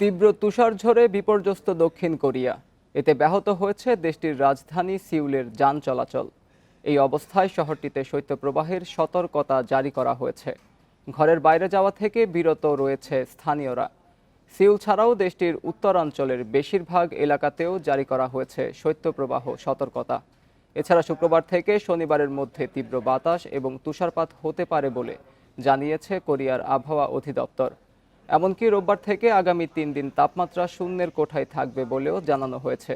তীব্র তুষারঝড়ে বিপর্যস্ত দক্ষিণ কোরিয়া। এতে ব্যাহত হয়েছে দেশটির রাজধানী সিউলের যান চলাচল। এই অবস্থায় শহরটিতে শৈত্যপ্রবাহের সতর্কতা জারি করা হয়েছে। ঘরের বাইরে যাওয়া থেকে বিরত রয়েছে স্থানীয়রা। সিউল ছাড়াও দেশটির উত্তরাঞ্চলের বেশিরভাগ এলাকাতেও জারি করা হয়েছে শৈত্যপ্রবাহ সতর্কতা। এছাড়া শুক্রবার থেকে শনিবারের মধ্যে তীব্র বাতাস এবং তুষারপাত হতে পারে বলে জানিয়েছে কোরিয়ার আবহাওয়া অধিদপ্তর। এমনকি রোববার থেকে আগামী তিন দিন তাপমাত্রা শূন্যের কোঠায় থাকবে বলেও জানানো হয়েছে।